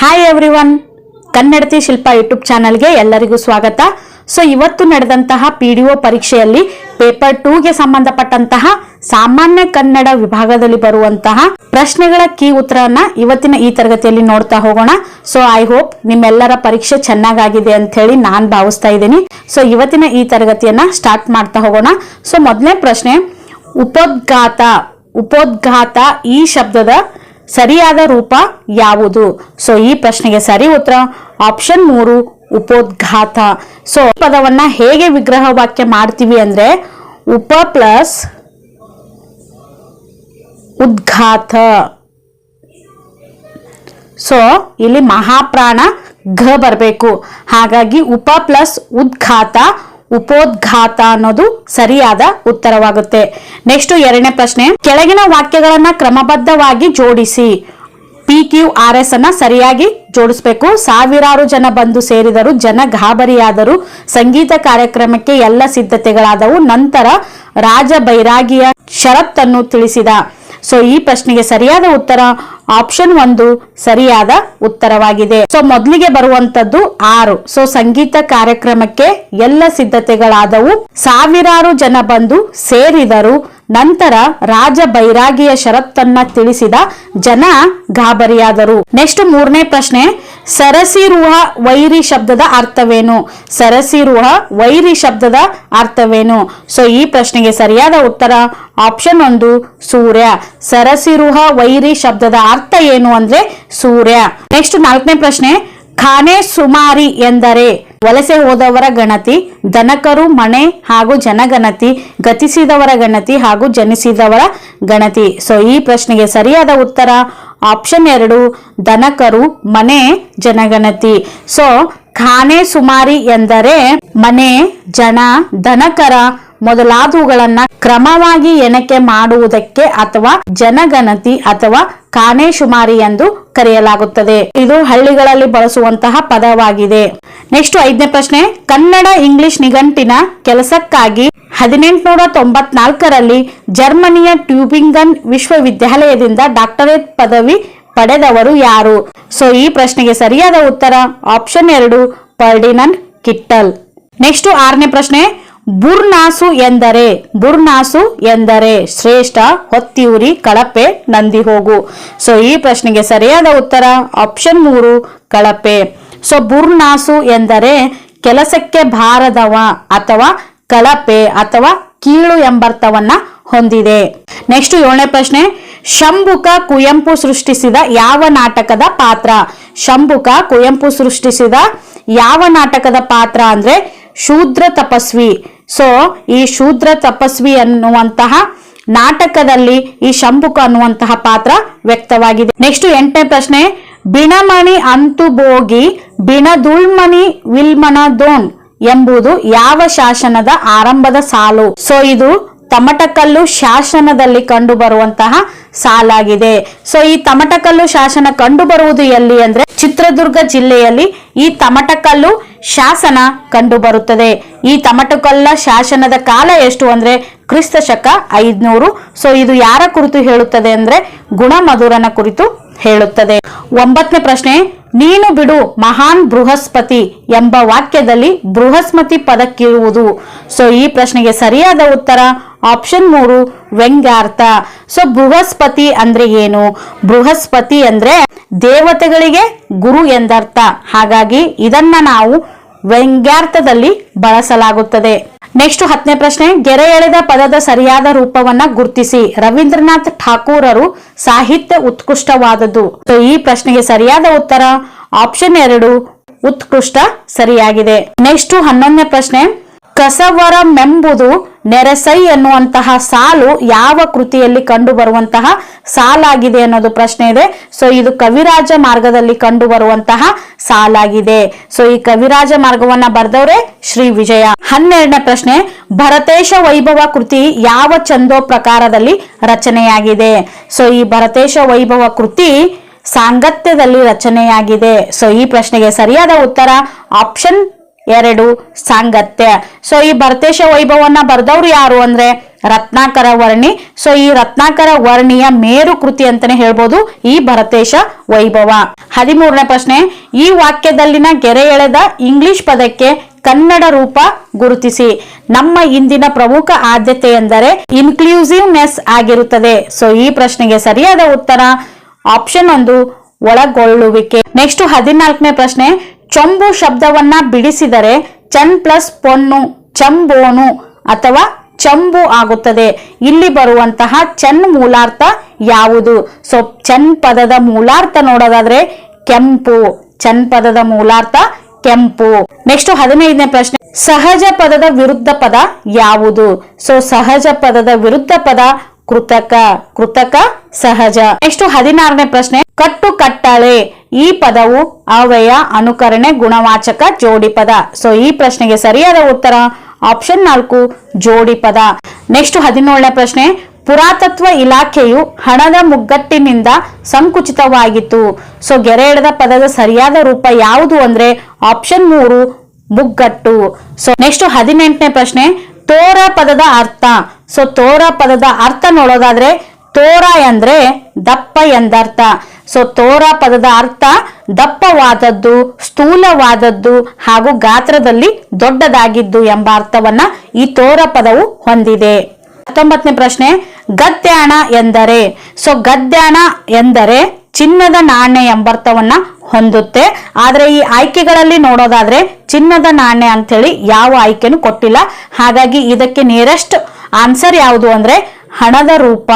Hi everyone ಕನ್ನಡತಿ Shilpa YouTube ಚಾನಲ್ಗೆ ಎಲ್ಲರಿಗೂ ಸ್ವಾಗತ. ಸೊ ಇವತ್ತು ನಡೆದಂತಹ ಪಿ ಡಿ ಒ ಪರೀಕ್ಷೆಯಲ್ಲಿ ಪೇಪರ್ ಟೂಗೆ ಸಂಬಂಧಪಟ್ಟಂತಹ ಸಾಮಾನ್ಯ ಕನ್ನಡ ವಿಭಾಗದಲ್ಲಿ ಬರುವಂತಹ ಪ್ರಶ್ನೆಗಳ ಕೀ ಉತ್ತರನ ಇವತ್ತಿನ ಈ ತರಗತಿಯಲ್ಲಿ ನೋಡ್ತಾ ಹೋಗೋಣ. ಸೊ ಐ ಹೋಪ್ ನಿಮ್ಮೆಲ್ಲರ ಪರೀಕ್ಷೆ ಚೆನ್ನಾಗಾಗಿದೆ ಅಂತ ಹೇಳಿ ನಾನ್ ಭಾವಿಸ್ತಾ ಇದ್ದೀನಿ. ಸೊ ಇವತ್ತಿನ ಈ ತರಗತಿಯನ್ನ ಸ್ಟಾರ್ಟ್ ಮಾಡ್ತಾ ಹೋಗೋಣ. ಸೊ ಮೊದಲನೇ ಪ್ರಶ್ನೆ, ಉಪೋದ್ಘಾತ ಉಪೋದ್ಘಾತ ಈ ಶಬ್ದದ ಸರಿಯಾದ ರೂಪ ಯಾವುದು? ಸೊ ಈ ಪ್ರಶ್ನೆಗೆ ಸರಿ ಉತ್ತರ ಆಪ್ಷನ್ ಮೂರು, ಉಪೋದ್ಘಾತ. ಸೊ ಪದವನ್ನ ಹೇಗೆ ವಿಗ್ರಹ ವಾಕ್ಯ ಮಾಡ್ತೀವಿ ಅಂದ್ರೆ, ಉಪ ಪ್ಲಸ್ ಉದ್ಘಾತ. ಸೊ ಇಲ್ಲಿ ಮಹಾಪ್ರಾಣ ಘ ಬರಬೇಕು. ಹಾಗಾಗಿ ಉಪ ಪ್ಲಸ್ ಉದ್ಘಾತ ಉಪೋದ್ಘಾತ ಅನ್ನೋದು ಸರಿಯಾದ ಉತ್ತರವಾಗುತ್ತೆ. ನೆಕ್ಸ್ಟ್ ಎರಡನೇ ಪ್ರಶ್ನೆ, ಕೆಳಗಿನ ವಾಕ್ಯಗಳನ್ನ ಕ್ರಮಬದ್ಧವಾಗಿ ಜೋಡಿಸಿ. ಪಿ ಕ್ಯೂ ಆರ್ ಎಸ್ ಅನ್ನ ಸರಿಯಾಗಿ ಜೋಡಿಸ್ಬೇಕು. ಸಾವಿರಾರು ಜನ ಬಂದು ಸೇರಿದರು, ಜನ ಗಾಬರಿಯಾದರು, ಸಂಗೀತ ಕಾರ್ಯಕ್ರಮಕ್ಕೆ ಎಲ್ಲ ಸಿದ್ಧತೆಗಳಾದವು. ನಂತರ ರಾಜ ಬೈರಾಗಿಯ ಷರತ್ತನ್ನು ತಿಳಿಸಿದ. ಸೊ ಈ ಪ್ರಶ್ನೆಗೆ ಸರಿಯಾದ ಉತ್ತರ ಆಪ್ಷನ್ ಒಂದು ಸರಿಯಾದ ಉತ್ತರವಾಗಿದೆ. ಸೊ ಮೊದಲಿಗೆ ಬರುವಂತದ್ದು ಆರು. ಸೊ ಸಂಗೀತ ಕಾರ್ಯಕ್ರಮಕ್ಕೆ ಎಲ್ಲ ಸಿದ್ಧತೆಗಳಾದವು. ಸಾವಿರಾರು ಜನ ಬಂದು ಸೇರಿದರು. ನಂತರ ರಾಜ ಬೈರಾಗಿಯ ಷರತ್ತನ್ನ ತಿಳಿಸಿದ ಜನ ಗಾಬರಿಯಾದರು. ನೆಕ್ಸ್ಟ್ ಮೂರನೇ ಪ್ರಶ್ನೆ, ಸರಸಿರುಹ ವೈರಿ ಶಬ್ದದ ಅರ್ಥವೇನು? ಸರಸಿರುಹ ವೈರಿ ಶಬ್ದದ ಅರ್ಥವೇನು? ಸೊ ಈ ಪ್ರಶ್ನೆಗೆ ಸರಿಯಾದ ಉತ್ತರ ಆಪ್ಷನ್ ಒಂದು, ಸೂರ್ಯ. ಸರಸಿರುಹ ವೈರಿ ಶಬ್ದದ ಅರ್ಥ ಏನು ಅಂದ್ರೆ ಸೂರ್ಯ? ನೆಕ್ಸ್ಟ್ ನಾಲ್ಕನೇ ಪ್ರಶ್ನೆ ಖಾನೆ ಸುಮಾರಿ ಎಂದರೆ ವಲಸೆ ಹೋದವರ ಗಣತಿ ದನಕರು ಮನೆ ಹಾಗೂ ಜನಗಣತಿ, ಗತಿಸಿದವರ ಗಣತಿ ಹಾಗೂ ಜನಿಸಿದವರ ಗಣತಿ. ಸೊ ಈ ಪ್ರಶ್ನೆಗೆ ಸರಿಯಾದ ಉತ್ತರ ಆಪ್ಷನ್ ಎರಡು ದನಕರು ಮನೆ ಜನಗಣತಿ. ಸೊ ಖಾನೆ ಸುಮಾರಿ ಎಂದರೆ ಮನೆ ಜನ ದನಕರ ಮೊದಲಾದವುಗಳನ್ನ ಕ್ರಮವಾಗಿ ಎಣಿಕೆ ಮಾಡುವುದಕ್ಕೆ ಅಥವಾ ಜನಗಣತಿ ಅಥವಾ ಕಾನೆ ಶುಮಾರಿ ಎಂದು ಕರೆಯಲಾಗುತ್ತದೆ. ಇದು ಹಳ್ಳಿಗಳಲ್ಲಿ ಬಳಸುವಂತಹ ಪದವಾಗಿದೆ. ನೆಕ್ಸ್ಟ್ ಐದನೇ ಪ್ರಶ್ನೆ, ಕನ್ನಡ ಇಂಗ್ಲಿಷ್ ನಿಘಂಟಿನ ಕೆಲಸಕ್ಕಾಗಿ ಹದಿನೆಂಟುನೂರ ತೊಂಬತ್ನಾಲ್ಕರಲ್ಲಿ ಜರ್ಮನಿಯ ಟ್ಯೂಬಿಂಗನ್ ವಿಶ್ವವಿದ್ಯಾಲಯದಿಂದ ಡಾಕ್ಟರೇಟ್ ಪದವಿ ಪಡೆದವರು ಯಾರು? ಸೊ, ಈ ಪ್ರಶ್ನೆಗೆ ಸರಿಯಾದ ಉತ್ತರ, ಆಪ್ಷನ್ ಎರಡು ಪರ್ಡಿನನ್ ಕಿಟ್ಟಲ್. ನೆಕ್ಸ್ಟ್ ಆರನೇ ಪ್ರಶ್ನೆ ಬುರ್ನಾಸು ಎಂದರೆ ಬುರ್ನಾಸು ಎಂದರೆ ಶ್ರೇಷ್ಠ, ಹೊತ್ತಿಯೂರಿ, ಕಳಪೆ, ನಂದಿ ಹೋಗು. ಸೊ ಈ ಪ್ರಶ್ನೆಗೆ ಸರಿಯಾದ ಉತ್ತರ ಆಪ್ಷನ್ ಮೂರು, ಕಳಪೆ. ಸೊ ಬುರ್ನಾಸು ಎಂದರೆ ಕೆಲಸಕ್ಕೆ ಬಾರದವ ಅಥವಾ ಕಳಪೆ ಅಥವಾ ಕೀಳು ಎಂಬರ್ಥವನ್ನ ಹೊಂದಿದೆ. ನೆಕ್ಸ್ಟ್ ಏಳನೇ ಪ್ರಶ್ನೆ, ಶಂಭುಕ ಕುವೆಂಪು ಸೃಷ್ಟಿಸಿದ ಯಾವ ನಾಟಕದ ಪಾತ್ರ? ಶಂಭುಕ ಕುವೆಂಪು ಸೃಷ್ಟಿಸಿದ ಯಾವ ನಾಟಕದ ಪಾತ್ರ ಅಂದ್ರೆ ಶೂದ್ರ ತಪಸ್ವಿ. ಸೊ ಈ ಶೂದ್ರ ತಪಸ್ವಿ ಅನ್ನುವಂತಹ ನಾಟಕದಲ್ಲಿ ಈ ಶಂಭುಕ ಅನ್ನುವಂತಹ ಪಾತ್ರ ವ್ಯಕ್ತವಾಗಿದೆ. ನೆಕ್ಸ್ಟ್ ಎಂಟನೇ ಪ್ರಶ್ನೆ, ಬಿಣಮಣಿ ಅಂತು ಬೋಗಿ ಬಿಣದುಳ್ಮಣಿ ವಿಲ್ಮನದೋನ್ ಎಂಬುದು ಯಾವ ಶಾಸನದ ಆರಂಭದ ಸಾಲು? ಸೊ ಇದು ತಮಟಕಲ್ಲು ಶಾಸನದಲ್ಲಿ ಕಂಡು ಬರುವಂತಹ ಸಾಲಾಗಿದೆ. ಸೊ ಈ ತಮಟಕಲ್ಲು ಶಾಸನ ಕಂಡು ಬರುವುದು ಎಲ್ಲಿ ಅಂದ್ರೆ ಚಿತ್ರದುರ್ಗ ಜಿಲ್ಲೆಯಲ್ಲಿ ಈ ತಮಟಕಲ್ಲು ಶಾಸನ ಕಂಡು ಬರುತ್ತದೆ ಈ ತಮಟಕಲ್ಲ ಶಾಸನದ ಕಾಲ ಎಷ್ಟು ಅಂದ್ರೆ ಕ್ರಿಸ್ತ ಶಕ ಐದ್ನೂರು. ಸೊ ಇದು ಯಾರ ಕುರಿತು ಹೇಳುತ್ತದೆ ಅಂದ್ರೆ ಗುಣಮಧುರನ ಕುರಿತು ಹೇಳುತ್ತದೆ. ಒಂಬತ್ತನೇ ಪ್ರಶ್ನೆ ನೀನು ಬಿಡು ಮಹಾನ್ ಬೃಹಸ್ಪತಿ ಎಂಬ ವಾಕ್ಯದಲ್ಲಿ ಬೃಹಸ್ಪತಿ ಪದಕ್ಕಿರುವುದು ಸೊ ಈ ಪ್ರಶ್ನೆಗೆ ಸರಿಯಾದ ಉತ್ತರ ಆಪ್ಷನ್ ಮೂರು, ವ್ಯಂಗ್ಯಾರ್ಥ. ಸೊ ಬೃಹಸ್ಪತಿ ಅಂದ್ರೆ ಏನು? ಬೃಹಸ್ಪತಿ ಅಂದ್ರೆ ದೇವತೆಗಳಿಗೆ ಗುರು ಎಂದರ್ಥ. ಹಾಗಾಗಿ ಇದನ್ನ ನಾವು ವ್ಯಂಗ್ಯಾರ್ಥದಲ್ಲಿ ಬಳಸಲಾಗುತ್ತದೆ. ನೆಕ್ಸ್ಟ್ ಹತ್ತನೇ ಪ್ರಶ್ನೆ, ಗೆರೆ ಎಳೆದ ಪದದ ಸರಿಯಾದ ರೂಪವನ್ನ ಗುರುತಿಸಿ. ರವೀಂದ್ರನಾಥ್ ಠಾಕೂರರು ಸಾಹಿತ್ಯ ಉತ್ಕೃಷ್ಟವಾದದ್ದು. ಸೊ, ಈ ಪ್ರಶ್ನೆಗೆ ಸರಿಯಾದ ಉತ್ತರ ಆಪ್ಷನ್ ಎರಡು, ಉತ್ಕೃಷ್ಟ ಸರಿಯಾಗಿದೆ. ನೆಕ್ಸ್ಟ್ ಹನ್ನೊಂದನೇ ಪ್ರಶ್ನೆ, ಕಸವರಮೆಂಬುದು ನೆರೆಸೈ ಎನ್ನುವಂತಹ ಸಾಲು ಯಾವ ಕೃತಿಯಲ್ಲಿ ಕಂಡು ಬರುವಂತಹ ಸಾಲಾಗಿದೆ ಅನ್ನೋದು ಪ್ರಶ್ನೆ ಇದೆ. ಸೊ ಇದು ಕವಿರಾಜ ಮಾರ್ಗದಲ್ಲಿ ಕಂಡು ಬರುವಂತಹ ಸಾಲಾಗಿದೆ. ಸೊ ಈ ಕವಿರಾಜ ಮಾರ್ಗವನ್ನ ಬರೆದವ್ರೆ ಶ್ರೀ ವಿಜಯ. ಹನ್ನೆರಡನೇ ಪ್ರಶ್ನೆ, ಭರತೇಶ ವೈಭವ ಕೃತಿ ಯಾವ ಚಂದೋ ಪ್ರಕಾರದಲ್ಲಿ ರಚನೆಯಾಗಿದೆ? ಸೊ ಈ ಭರತೇಶ ವೈಭವ ಕೃತಿ ಸಾಂಗತ್ಯದಲ್ಲಿ ರಚನೆಯಾಗಿದೆ. ಸೊ ಈ ಪ್ರಶ್ನೆಗೆ ಸರಿಯಾದ ಉತ್ತರ ಆಪ್ಷನ್ ಎರಡು ಸಾಂಗತ್ಯ. ಸೊ ಈ ಭರತೇಶ ವೈಭವನ ಬರೆದವ್ರು ಯಾರು ಅಂದ್ರೆ ರತ್ನಾಕರ ವರ್ಣಿ. ಸೊ ಈ ರತ್ನಾಕರ ವರ್ಣಿಯ ಮೇರು ಕೃತಿ ಅಂತಾನೆ ಹೇಳ್ಬೋದು ಈ ಭರತೇಶ ವೈಭವ. ಹದಿಮೂರನೇ ಪ್ರಶ್ನೆ, ಈ ವಾಕ್ಯದಲ್ಲಿನ ಗೆರೆ ಎಳೆದ ಇಂಗ್ಲಿಷ್ ಪದಕ್ಕೆ ಕನ್ನಡ ರೂಪ ಗುರುತಿಸಿ. ನಮ್ಮ ಇಂದಿನ ಪ್ರಮುಖ ಆದ್ಯತೆ ಎಂದರೆ ಇನ್ಕ್ಲೂಸಿವ್ನೆಸ್ ಆಗಿರುತ್ತದೆ. ಸೊ ಈ ಪ್ರಶ್ನೆಗೆ ಸರಿಯಾದ ಉತ್ತರ ಆಪ್ಷನ್ ಒಂದು, ಒಳಗೊಳ್ಳುವಿಕೆ. ನೆಕ್ಸ್ಟ್ ಹದಿನಾಲ್ಕನೇ ಪ್ರಶ್ನೆ ಚೊಂಬು ಶಬ್ದವನ್ನ ಬಿಡಿಸಿದರೆ ಚನ್ ಪ್ಲಸ್ ಪೊನ್ನು, ಚಂಬೋನು ಅಥವಾ ಚಂಬು ಆಗುತ್ತದೆ. ಇಲ್ಲಿ ಬರುವಂತಹ ಚನ್ ಮೂಲಾರ್ಥ ಯಾವುದು? ಸೊ ಚನ್ ಪದದ ಮೂಲಾರ್ಥ ನೋಡೋದಾದ್ರೆ ಕೆಂಪು. ಚನ್ ಪದದ ಮೂಲಾರ್ಥ ಕೆಂಪು. ನೆಕ್ಸ್ಟ್ ಹದಿನೈದನೇ ಪ್ರಶ್ನೆ. ಸಹಜ ಪದದ ವಿರುದ್ಧ ಪದ ಯಾವುದು? ಸೊ ಸಹಜ ಪದದ ವಿರುದ್ಧ ಪದ ಕೃತಕ ಕೃತಕ ಸಹಜ. ನೆಕ್ಸ್ಟ್ ಹದಿನಾರನೇ ಪ್ರಶ್ನೆ, ಕಟ್ಟು ಕಟ್ಟಳೆ. ಈ ಪದವು ಅವಯ ಅನುಕರಣೆ ಗುಣವಾಚಕ ಜೋಡಿ ಪದ. ಸೊ ಈ ಪ್ರಶ್ನೆಗೆ ಸರಿಯಾದ ಉತ್ತರ ಆಪ್ಷನ್ ನಾಲ್ಕು, ಜೋಡಿ ಪದ. ನೆಕ್ಸ್ಟ್ ಹದಿನೇಳನೇ ಪ್ರಶ್ನೆ, ಪುರಾತತ್ವ ಇಲಾಖೆಯು ಹಣದ ಮುಗ್ಗಟ್ಟಿನಿಂದ ಸಂಕುಚಿತವಾಗಿತ್ತು. ಸೊ ಗೆರೆ ಎಳೆದ ಪದದ ಸರಿಯಾದ ರೂಪ ಯಾವುದು ಅಂದ್ರೆ ಆಪ್ಷನ್ ಮೂರು, ಮುಗ್ಗಟ್ಟು. ಸೊ ನೆಕ್ಸ್ಟ್ ಹದಿನೆಂಟನೇ ಪ್ರಶ್ನೆ, ತೋರ ಪದದ ಅರ್ಥ. ಸೊ ತೋರ ಪದದ ಅರ್ಥ ನೋಡೋದಾದ್ರೆ ತೋರ ಎಂದ್ರೆ ದಪ್ಪ ಎಂದರ್ಥ. ಸೊ ತೋರ ಪದದ ಅರ್ಥ ದಪ್ಪವಾದದ್ದು, ಸ್ಥೂಲವಾದದ್ದು ಹಾಗೂ ಗಾತ್ರದಲ್ಲಿ ದೊಡ್ಡದಾಗಿದ್ದು ಎಂಬ ಅರ್ಥವನ್ನ ಈ ತೋರ ಪದವು ಹೊಂದಿದೆ. ಹತ್ತೊಂಬತ್ತನೇ ಪ್ರಶ್ನೆ, ಗದ್ಯಾಣ ಎಂದರೆ? ಸೊ ಗದ್ಯಾಣ ಎಂದರೆ ಚಿನ್ನದ ನಾಣ್ಯ ಎಂಬರ್ಥವನ್ನ ಹೊಂದುತ್ತೆ. ಆದ್ರೆ ಈ ಆಯ್ಕೆಗಳಲ್ಲಿ ನೋಡೋದಾದ್ರೆ ಚಿನ್ನದ ನಾಣ್ಯ ಅಂತೇಳಿ ಯಾವ ಆಯ್ಕೆನೂ ಕೊಟ್ಟಿಲ್ಲ. ಹಾಗಾಗಿ ಇದಕ್ಕೆ ನಿಯರೆಸ್ಟ್ ಆನ್ಸರ್ ಯಾವುದು ಅಂದ್ರೆ ಹಣದ ರೂಪ.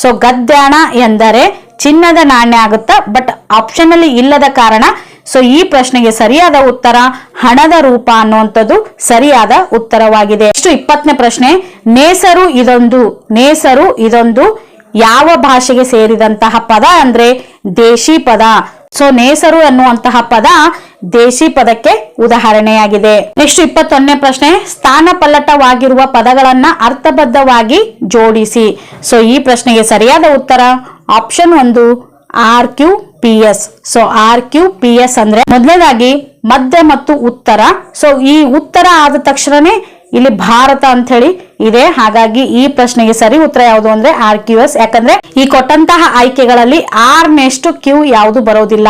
ಸೊ ಗದ್ಯಾಣ ಎಂದರೆ ಚಿನ್ನದ ನಾಣ್ಯ ಆಗುತ್ತಾ? ಬಟ್ ಆಪ್ಷನ್ ಅಲ್ಲಿ ಇಲ್ಲದ ಕಾರಣ ಸೊ ಈ ಪ್ರಶ್ನೆಗೆ ಸರಿಯಾದ ಉತ್ತರ ಹಣದ ರೂಪ ಅನ್ನುವಂಥದ್ದು ಸರಿಯಾದ ಉತ್ತರವಾಗಿದೆ. ಇಷ್ಟು ಇಪ್ಪತ್ತನೇ ಪ್ರಶ್ನೆ, ನೇಸರು ಇದೊಂದು ನೇಸರು ಇದೊಂದು ಯಾವ ಭಾಷೆಗೆ ಸೇರಿದಂತಹ ಪದ ಅಂದ್ರೆ ದೇಶಿ ಪದ. ಸೊ ನೇಸರು ಅನ್ನುವಂತಹ ಪದ ದೇಶಿ ಪದಕ್ಕೆ ಉದಾಹರಣೆಯಾಗಿದೆ. ನೆಕ್ಸ್ಟ್ ಇಪ್ಪತ್ತೊಂದನೇ ಪ್ರಶ್ನೆ ಸ್ಥಾನ ಪಲ್ಲಟವಾಗಿರುವ ಪದಗಳನ್ನ ಅರ್ಥಬದ್ಧವಾಗಿ ಜೋಡಿಸಿ. ಸೊ ಈ ಪ್ರಶ್ನೆಗೆ ಸರಿಯಾದ ಉತ್ತರ ಆಪ್ಷನ್ ಒಂದು R Q P S so R Q P S ಅಂದ್ರೆ ಮೊದಲನೇದಾಗಿ ಮಧ್ಯ ಮತ್ತು ಉತ್ತರ. ಸೊ ಈ ಉತ್ತರ ಆದ ತಕ್ಷಣನೇ ಇಲ್ಲಿ ಭಾರತ ಅಂತ ಹೇಳಿ ಇದೆ. ಹಾಗಾಗಿ ಈ ಪ್ರಶ್ನೆಗೆ ಸರಿ ಉತ್ತರ ಯಾವುದು ಅಂದ್ರೆ ಆರ್ ಕ್ಯೂ ಎಸ್. ಯಾಕಂದ್ರೆ ಈ ಕೊಟ್ಟಂತಹ ಆಯ್ಕೆಗಳಲ್ಲಿ ಆರ್ ನೆಷ್ಟು ಕ್ಯೂ ಯಾವುದು ಬರೋದಿಲ್ಲ.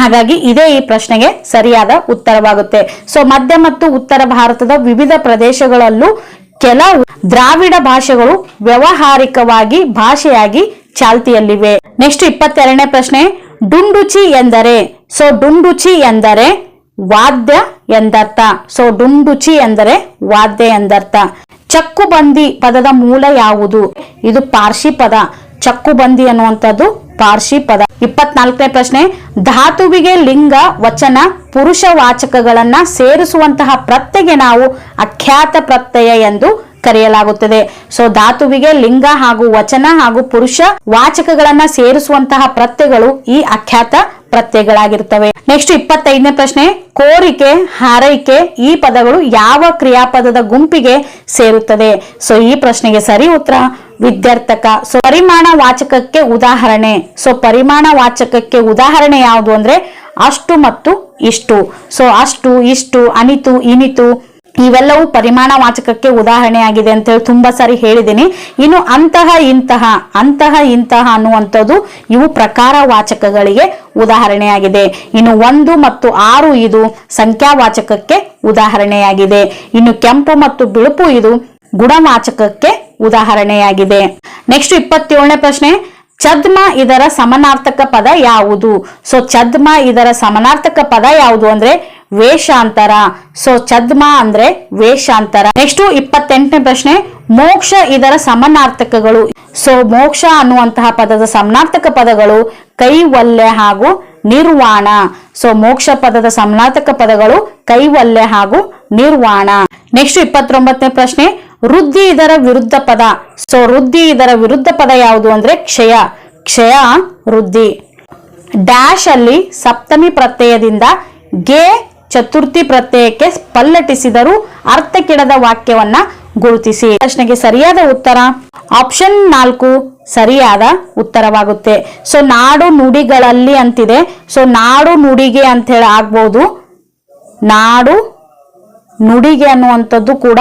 ಹಾಗಾಗಿ ಇದೇ ಈ ಪ್ರಶ್ನೆಗೆ ಸರಿಯಾದ ಉತ್ತರವಾಗುತ್ತೆ. ಸೊ ಮಧ್ಯ ಮತ್ತು ಉತ್ತರ ಭಾರತದ ವಿವಿಧ ಪ್ರದೇಶಗಳಲ್ಲೂ ಕೆಲವು ದ್ರಾವಿಡ ಭಾಷೆಗಳು ವ್ಯವಹಾರಿಕವಾಗಿ ಭಾಷೆಯಾಗಿ ಚಾಲ್ತಿಯಲ್ಲಿವೆ. ನೆಕ್ಸ್ಟ್ ಇಪ್ಪತ್ತೆರಡನೇ ಪ್ರಶ್ನೆ, ಡುಂಡುಚಿ ಎಂದರೆ ಸೊ ಡುಂಡುಚಿ ಎಂದರೆ ವಾದ್ಯ ಎಂದರ್ಥ. ಸೊ ಡುಂಡುಚಿ ಎಂದರೆ ವಾದ್ಯ ಎಂದರ್ಥ. ಚಕ್ಕುಬಂದಿ ಪದದ ಮೂಲ ಯಾವುದು? ಇದು ಪಾರ್ಸಿ ಪದ. ಚಕ್ಕುಬಂದಿ ಅನ್ನುವಂಥದ್ದು ಪಾರ್ಸಿ ಪದ. ಇಪ್ಪತ್ನಾಲ್ಕನೇ ಪ್ರಶ್ನೆ, ಧಾತುವಿಗೆ ಲಿಂಗ, ವಚನ, ಪುರುಷ ವಾಚಕಗಳನ್ನ ಸೇರಿಸುವಂತಹ ಪ್ರತ್ಯಗೆ ನಾವು ಅಖ್ಯಾತ ಪ್ರತ್ಯಯ ಎಂದು ಕರೆಯಲಾಗುತ್ತದೆ. ಸೊ ಧಾತುವಿಗೆ ಲಿಂಗ ಹಾಗೂ ವಚನ ಹಾಗೂ ಪುರುಷ ವಾಚಕಗಳನ್ನ ಸೇರಿಸುವಂತಹ ಪ್ರತ್ಯಗಳು ಈ ಅಖ್ಯಾತ ಪ್ರತ್ಯಗಳಾಗಿರ್ತವೆ ನೆಕ್ಸ್ಟ್ ಇಪ್ಪತ್ತೈದನೇ ಪ್ರಶ್ನೆ, ಕೋರಿಕೆ, ಹಾರೈಕೆ ಈ ಪದಗಳು ಯಾವ ಕ್ರಿಯಾಪದದ ಗುಂಪಿಗೆ ಸೇರುತ್ತದೆ? ಸೊ ಈ ಪ್ರಶ್ನೆಗೆ ಸರಿ ಉತ್ತರ ವಿದ್ಯಾರ್ಥಕ. ಸೊ ಪರಿಮಾಣ ವಾಚಕಕ್ಕೆ ಉದಾಹರಣೆ. ಸೊ ಪರಿಮಾಣ ವಾಚಕಕ್ಕೆ ಉದಾಹರಣೆ ಯಾವುದು ಅಂದ್ರೆ ಅಷ್ಟು ಮತ್ತು ಇಷ್ಟು. ಸೊ ಅಷ್ಟು, ಇಷ್ಟು, ಅನಿತು, ಇನಿತು ಇವೆಲ್ಲವೂ ಪರಿಮಾಣ ವಾಚಕಕ್ಕೆ ಉದಾಹರಣೆಯಾಗಿದೆ ಅಂತ ಹೇಳಿ ತುಂಬಾ ಸಾರಿ ಹೇಳಿದ್ದೀನಿ. ಇನ್ನು ಅಂತಹ ಇಂತಹ ಅಂತಹ ಇಂತಹ ಅನ್ನುವಂಥದ್ದು ಇವು ಪ್ರಕಾರ ವಾಚಕಗಳಿಗೆ ಉದಾಹರಣೆಯಾಗಿದೆ. ಇನ್ನು ಒಂದು ಮತ್ತು ಆರು ಇದು ಸಂಖ್ಯಾವಾಚಕಕ್ಕೆ ಉದಾಹರಣೆಯಾಗಿದೆ. ಇನ್ನು ಕೆಂಪು ಮತ್ತು ಬಿಳುಪು ಇದು ಗುಣವಾಚಕಕ್ಕೆ ಉದಾಹರಣೆಯಾಗಿದೆ. ನೆಕ್ಸ್ಟ್ ಇಪ್ಪತ್ತೇಳನೇ ಪ್ರಶ್ನೆ. ಚದ್ಮ ಇದರ ಸಮನಾರ್ಥಕ ಪದ ಯಾವುದು? ಸೊ ಚದ್ಮ ಇದರ ಸಮನಾರ್ಥಕ ಪದ ಯಾವುದು ಅಂದ್ರೆ ವೇಷಾಂತರ. ಸೊ ಚದ್ಮ ಅಂದ್ರೆ ವೇಷಾಂತರ. ನೆಕ್ಸ್ಟ್ ಇಪ್ಪತ್ತೆಂಟನೇ ಪ್ರಶ್ನೆ, ಮೋಕ್ಷ ಇದರ ಸಮನಾರ್ಥಕಗಳು. ಸೊ ಮೋಕ್ಷ ಅನ್ನುವಂತಹ ಪದದ ಸಮನಾರ್ಥಕ ಪದಗಳು ಕೈವಲ್ಯ ಹಾಗೂ ನಿರ್ವಾಣ. ಸೊ ಮೋಕ್ಷ ಪದದ ಸಮನಾರ್ಥಕ ಪದಗಳು ಕೈವಲ್ಯ ಹಾಗೂ ನಿರ್ವಾಣ. ನೆಕ್ಸ್ಟ್ ಇಪ್ಪತ್ತೊಂಬತ್ತನೇ ಪ್ರಶ್ನೆ, ವೃದ್ಧಿ ಇದರ ವಿರುದ್ಧ ಪದ. ಸೊ ವೃದ್ಧಿ ಇದರ ವಿರುದ್ಧ ಪದ ಯಾವುದು ಅಂದ್ರೆ ಕ್ಷಯ. ಕ್ಷಯ, ವೃದ್ಧಿ. ಡ್ಯಾಶ್ ಅಲ್ಲಿ ಸಪ್ತಮಿ ಪ್ರತ್ಯಯದಿಂದ ಗೆ ಚತುರ್ಥಿ ಪ್ರತ್ಯಯಕ್ಕೆ ಪಲ್ಲಟಿಸಿದರೂ ಕೆಡದ ವಾಕ್ಯವನ್ನ ಗುರುತಿಸಿ. ಪ್ರಶ್ನೆಗೆ ಸರಿಯಾದ ಉತ್ತರ? ಆಪ್ಷನ್ ನಾಲ್ಕು, ಸರಿಯಾದ ಉತ್ತರವಾಗುತ್ತೆ. ಸೊ, ನಾಡು ನುಡಿಗಳಲ್ಲಿ ಅಂತಿದೆ. ಸೊ, ನಾಡು ನುಡಿಗೆ ಅಂತ ಹೇಳಿ ಆಗ್ಬಹುದು ನಾಡು ನುಡಿಗೆ ಅನ್ನುವಂಥದ್ದು ಕೂಡ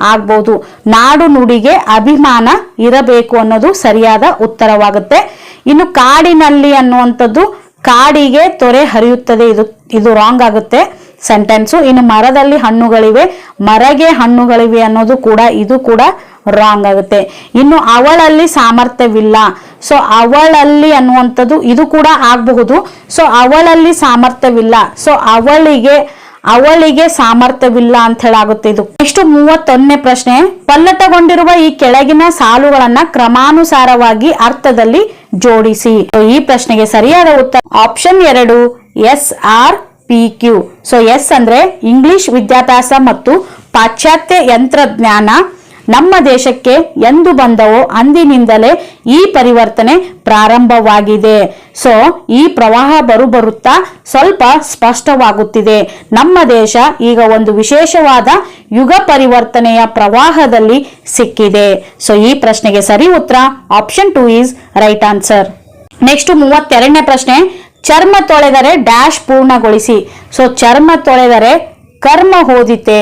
ಆಗ್ಬೋದು. ನಾಡು ನುಡಿಗೆ ಅಭಿಮಾನ ಇರಬೇಕು ಅನ್ನೋದು ಸರಿಯಾದ ಉತ್ತರವಾಗುತ್ತೆ. ಇನ್ನು ಕಾಡಿನಲ್ಲಿ ಅನ್ನುವಂಥದ್ದು ಕಾಡಿಗೆ ತೊರೆ ಹರಿಯುತ್ತದೆ. ಇದು ಇದು ರಾಂಗ್ ಆಗುತ್ತೆ. ಸೆಂಟೆನ್ಸು ಇನ್ನು ಮರದಲ್ಲಿ ಹಣ್ಣುಗಳಿವೆ, ಮರಗೆ ಹಣ್ಣುಗಳಿವೆ ಅನ್ನೋದು ಕೂಡ, ಇದು ಕೂಡ ರಾಂಗ್ ಆಗುತ್ತೆ. ಇನ್ನು ಅವಳಲ್ಲಿ ಸಾಮರ್ಥ್ಯವಿಲ್ಲ. ಸೊ ಅವಳಲ್ಲಿ ಅನ್ನುವಂಥದ್ದು ಇದು ಕೂಡ ಆಗಬಹುದು. ಸೊ ಅವಳಲ್ಲಿ ಸಾಮರ್ಥ್ಯವಿಲ್ಲ. ಸೊ ಅವಳಿಗೆ ಅವಳಿಗೆ ಸಾಮರ್ಥ್ಯವಿಲ್ಲ ಅಂತ ಹೇಳಾಗುತ್ತೆ ಇದು. ನೆಕ್ಸ್ಟ್ ಮೂವತ್ತೊಂದನೇ ಪ್ರಶ್ನೆ. ಪಲ್ಲಟಗೊಂಡಿರುವ ಈ ಕೆಳಗಿನ ಸಾಲುಗಳನ್ನ ಕ್ರಮಾನುಸಾರವಾಗಿ ಅರ್ಥದಲ್ಲಿ ಜೋಡಿಸಿ. ಈ ಪ್ರಶ್ನೆಗೆ ಸರಿಯಾದ ಉತ್ತರ. ಆಪ್ಷನ್ ಎರಡು S R P Q so S ಅಂದ್ರೆ ಇಂಗ್ಲಿಷ್ ವಿದ್ಯಾಭ್ಯಾಸ ಮತ್ತು ಪಾಶ್ಚಾತ್ಯ ಯಂತ್ರಜ್ಞಾನ. ನಮ್ಮ ದೇಶಕ್ಕೆ ಎಂದು ಬಂದವೋ ಅಂದಿನಿಂದಲೇ ಈ ಪರಿವರ್ತನೆ ಪ್ರಾರಂಭವಾಗಿದೆ. ಸೊ ಈ ಪ್ರವಾಹ ಬರುಬರುತ್ತಾ ಸ್ವಲ್ಪ ಸ್ಪಷ್ಟವಾಗುತ್ತಿದೆ. ನಮ್ಮ ದೇಶ ಈಗ ಒಂದು ವಿಶೇಷವಾದ ಯುಗ ಪರಿವರ್ತನೆಯ ಪ್ರವಾಹದಲ್ಲಿ ಸಿಕ್ಕಿದೆ. ಸೊ ಈ ಪ್ರಶ್ನೆಗೆ ಸರಿ ಉತ್ತರ option two is right answer. Next ಮೂವತ್ತೆರಡನೇ ಪ್ರಶ್ನೆ. ಚರ್ಮ ತೊಳೆದರೆ ಡ್ಯಾಶ್ ಪೂರ್ಣಗೊಳಿಸಿ. ಸೊ, ಚರ್ಮ ತೊಳೆದರೆ ಕರ್ಮ ಹೋದಿತೆ.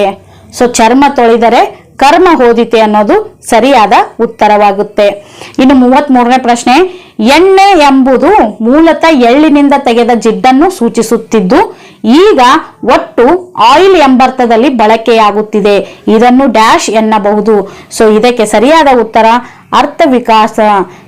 ಸೊ, ಚರ್ಮ ತೊಳೆದರೆ ಕರ್ಮ ಹೋದಿತೆ ಅನ್ನೋದು ಸರಿಯಾದ ಉತ್ತರವಾಗುತ್ತೆ. ಇನ್ನು ಮೂವತ್ತ್ ಮೂರನೇ ಪ್ರಶ್ನೆ, ಎಣ್ಣೆ ಎಂಬುದು ಮೂಲತಃ ಎಳ್ಳಿನಿಂದ ತೆಗೆದ ಜಿಡ್ಡನ್ನು ಸೂಚಿಸುತ್ತಿದ್ದು, ಈಗ ಒಟ್ಟು ಆಯಿಲ್ ಎಂಬರ್ಥದಲ್ಲಿ ಬಳಕೆಯಾಗುತ್ತಿದೆ. ಇದನ್ನು ಡ್ಯಾಶ್ ಎನ್ನಬಹುದು. ಸೊ, ಇದಕ್ಕೆ ಸರಿಯಾದ ಉತ್ತರ ಅರ್ಥ ವಿಕಾಸ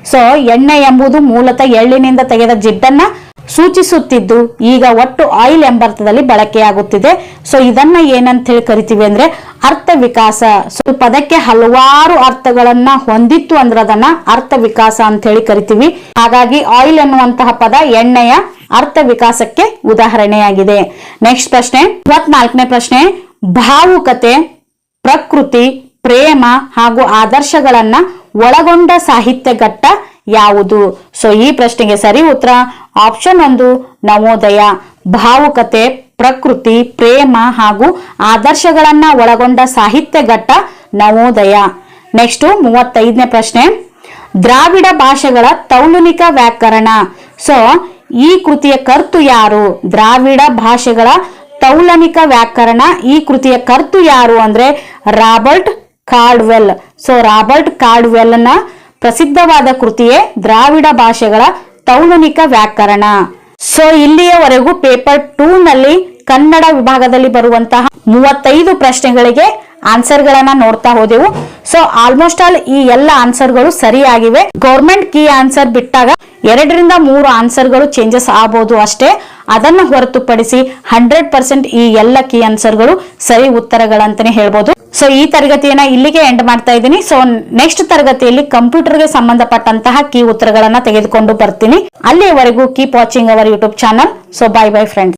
ಸೊ, ಎಣ್ಣೆ ಎಂಬುದು ಮೂಲತಃ ಎಳ್ಳಿನಿಂದ ತೆಗೆದ ಜಿಡ್ಡನ್ನ ಸೂಚಿಸುತ್ತಿದ್ದು, ಈಗ ಒಟ್ಟು ಆಯಿಲ್ ಎಂಬರ್ಥದಲ್ಲಿ ಬಳಕೆಯಾಗುತ್ತಿದೆ. ಸೊ, ಇದನ್ನ ಏನಂತ ಹೇಳಿ ಕರಿತೀವಿ ಅಂದ್ರೆ ಅರ್ಥ ವಿಕಾಸ. ಸೊ, ಪದಕ್ಕೆ ಹಲವಾರು ಅರ್ಥಗಳನ್ನ ಹೊಂದಿತ್ತು ಅಂದ್ರೆ ಅದನ್ನ ಅರ್ಥ ವಿಕಾಸ ಅಂತ ಹೇಳಿ ಕರಿತೀವಿ. ಹಾಗಾಗಿ ಆಯಿಲ್ ಎನ್ನುವಂತಹ ಪದ ಎಣ್ಣೆಯ ಅರ್ಥ ವಿಕಾಸಕ್ಕೆ ಉದಾಹರಣೆಯಾಗಿದೆ. ನೆಕ್ಸ್ಟ್ ಪ್ರಶ್ನೆ, ಇಪ್ಪತ್ನಾಲ್ಕನೇ ಪ್ರಶ್ನೆ, ಭಾವುಕತೆ, ಪ್ರಕೃತಿ, ಪ್ರೇಮ ಹಾಗೂ ಆದರ್ಶಗಳನ್ನ ಒಳಗೊಂಡ ಸಾಹಿತ್ಯ ಘಟ್ಟ ಯಾವುದು? ಸೊ ಈ ಪ್ರಶ್ನೆಗೆ ಸರಿ ಉತ್ತರ ಆಪ್ಷನ್ ಒಂದು ನವೋದಯ, ಭಾವುಕತೆ, ಪ್ರಕೃತಿ, ಪ್ರೇಮ ಹಾಗೂ ಆದರ್ಶಗಳನ್ನ ಒಳಗೊಂಡ ಸಾಹಿತ್ಯ ಘಟ್ಟ ನವೋದಯ. ನೆಕ್ಸ್ಟ್ ಮೂವತ್ತೈದನೇ ಪ್ರಶ್ನೆ. ದ್ರಾವಿಡ ಭಾಷೆಗಳ ತೌಲುನಿಕ ವ್ಯಾಕರಣ. ಸೊ ಈ ಕೃತಿಯ ಕರ್ತು ಯಾರು? ದ್ರಾವಿಡ ಭಾಷೆಗಳ ತೌಲನಿಕ ವ್ಯಾಕರಣ ಈ ಕೃತಿಯ ಕರ್ತು ಯಾರು ಅಂದ್ರೆ ರಾಬರ್ಟ್ ಕಾರ್ಡ್ವೆಲ್. ಸೊ ರಾಬರ್ಟ್ ಕಾರ್ಡ್ವೆಲ್ನ ಪ್ರಸಿದ್ಧವಾದ ಕೃತಿಯೇ ದ್ರಾವಿಡ ಭಾಷೆಗಳ ತೌಲನಿಕ ವ್ಯಾಕರಣ. ಸೊ ಇಲ್ಲಿಯವರೆಗೂ ಪೇಪರ್ ಟೂ ನಲ್ಲಿ ಕನ್ನಡ ವಿಭಾಗದಲ್ಲಿ ಬರುವಂತಹ ಮೂವತ್ತೈದು ಪ್ರಶ್ನೆಗಳಿಗೆ ಆನ್ಸರ್ಗಳನ್ನ ನೋಡ್ತಾ ಹೋದೆವು. ಸೊ ಆಲ್ಮೋಸ್ಟ್ ಆಲ್ ಈ ಎಲ್ಲ ಆನ್ಸರ್ಗಳು ಸರಿಯಾಗಿವೆ. ಗೌರ್ಮೆಂಟ್ ಕೀ ಆನ್ಸರ್ ಬಿಟ್ಟಾಗ ಎರಡರಿಂದ ಮೂರು ಆನ್ಸರ್ಗಳು ಚೇಂಜಸ್ ಆಗಬಹುದು ಅಷ್ಟೇ. ಅದನ್ನ ಹೊರತುಪಡಿಸಿ ಹಂಡ್ರೆಡ್ ಪರ್ಸೆಂಟ್ ಈ ಎಲ್ಲ ಕೀ ಆನ್ಸರ್ಗಳು ಸರಿ ಉತ್ತರಗಳಂತಾನೆ ಹೇಳ್ಬೋದು. ಸೊ ಈ ತರಗತಿಯನ್ನ ಇಲ್ಲಿಗೆ ಎಂಡ್ ಮಾಡ್ತಾ ಇದ್ದೀನಿ. ಸೊ ನೆಕ್ಸ್ಟ್ ತರಗತಿಯಲ್ಲಿ ಕಂಪ್ಯೂಟರ್ಗೆ ಸಂಬಂಧಪಟ್ಟಂತಹ ಕೀ ಉತ್ತರಗಳನ್ನ ತೆಗೆದುಕೊಂಡು ಬರ್ತೀನಿ. ಅಲ್ಲಿಯವರೆಗೂ keep watching our YouTube channel so bye bye friends